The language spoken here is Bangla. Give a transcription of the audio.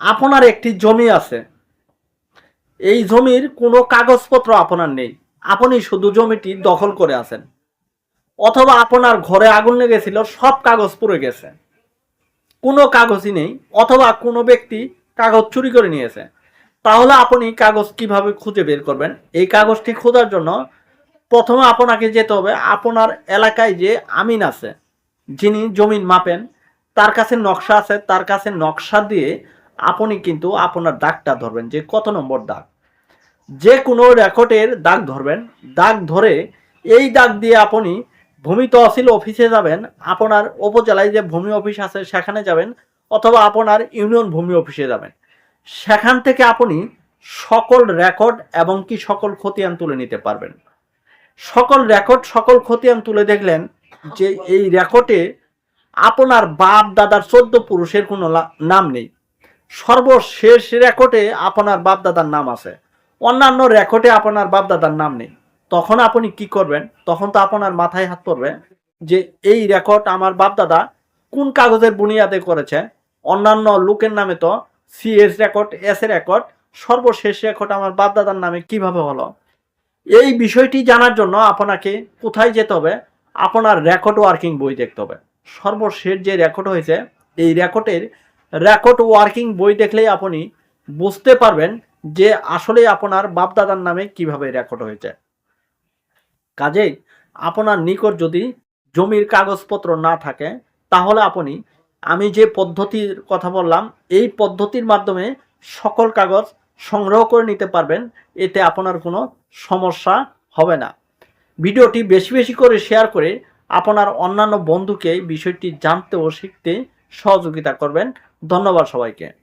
আপনার একটি জমি আছে। এই জমির কোনো কাগজপত্র আপনার নেই। আপনি শুধু জমিটি দখল করে আছেন। অথবা আপনার ঘরে আগুন লেগেছিল, সব কাগজ পুড়ে গেছে। কোনো কাগজই নেই, অথবা কোনো ব্যক্তি কাগজ চুরি করে নিয়েছে। তাহলে আপনি কাগজ কীভাবে খুঁজে বের করবেন? এই কাগজটি খোঁজার জন্য প্রথমে আপনাকে যেতে হবে আপনার এলাকায় যে আমিন আছে। যিনি জমিন মাপেন, তার কাছে নকশা আছে, তার কাছে নকশা দিয়ে আপনি কিন্তু আপনার দাগটা ধরবেন, যে কত নম্বর দাগ। যে কোনো রেকর্ডের দাগ ধরবেন, দাগ ধরে এই দাগ দিয়ে আপনি ভূমি তহসিল অফিসে যাবেন, আপনার উপজেলায় যে ভূমি অফিস আছে সেখানে যাবেন, অথবা আপনার ইউনিয়ন ভূমি অফিসে যাবেন। সেখান থেকে আপনি সকল রেকর্ড এবং কি সকল খতিয়ান তুলে নিতে পারবেন। সকল রেকর্ড, সকল খতিয়ান তুলে দেখলেন যে এই রেকর্ডে আপনার বাপ, দাদার চোদ্দ পুরুষের কোনো নাম নেই। সর্বশেষ রেকর্ডে আপনার বাপদাদার নাম আছে। অন্যান্য রেকর্ডে আপনার বাপদাদার নাম নেই। তখন আপনি কি করবেন? তখন তো আপনার মাথায় হাত পড়বে যে এই রেকর্ড আমার বাপদাদা কোন কাগজের বুনিয়াদে করেছে? অন্যান্য লোকের নামে তো সিএস রেকর্ড এস রেকর্ড, সর্বশেষ রেকর্ড আমার বাপদাদার নামে কীভাবে হলো? এই বিষয়টি জানার জন্য আপনাকে কোথায় যেতে হবে? আপনার রেকর্ড ওয়ার্কিং বই দেখতে হবে। সর্বশেষ যে রেকর্ড হয়েছে, এই রেকর্ডের রেকর্ড ওয়ার্কিং বই দেখলেই আপনি বুঝতে পারবেন যে আসলে আপনার বাপদাদার নামে কীভাবে রেকর্ড হয়েছে। কাজেই আপনার নিকট যদি জমির কাগজপত্র না থাকে, তাহলে আপনি, আমি যে পদ্ধতির কথা বললাম, এই পদ্ধতির মাধ্যমে সকল কাগজ সংগ্রহ করে নিতে পারবেন, এতে আপনার কোনো সমস্যা হবে না। ভিডিওটি বেশি বেশি করে শেয়ার করে আপনার অন্যান্য বন্ধুকে বিষয়টি জানতে ও শিখতে সহযোগিতা করবেন। ধন্যবাদ সবাইকে।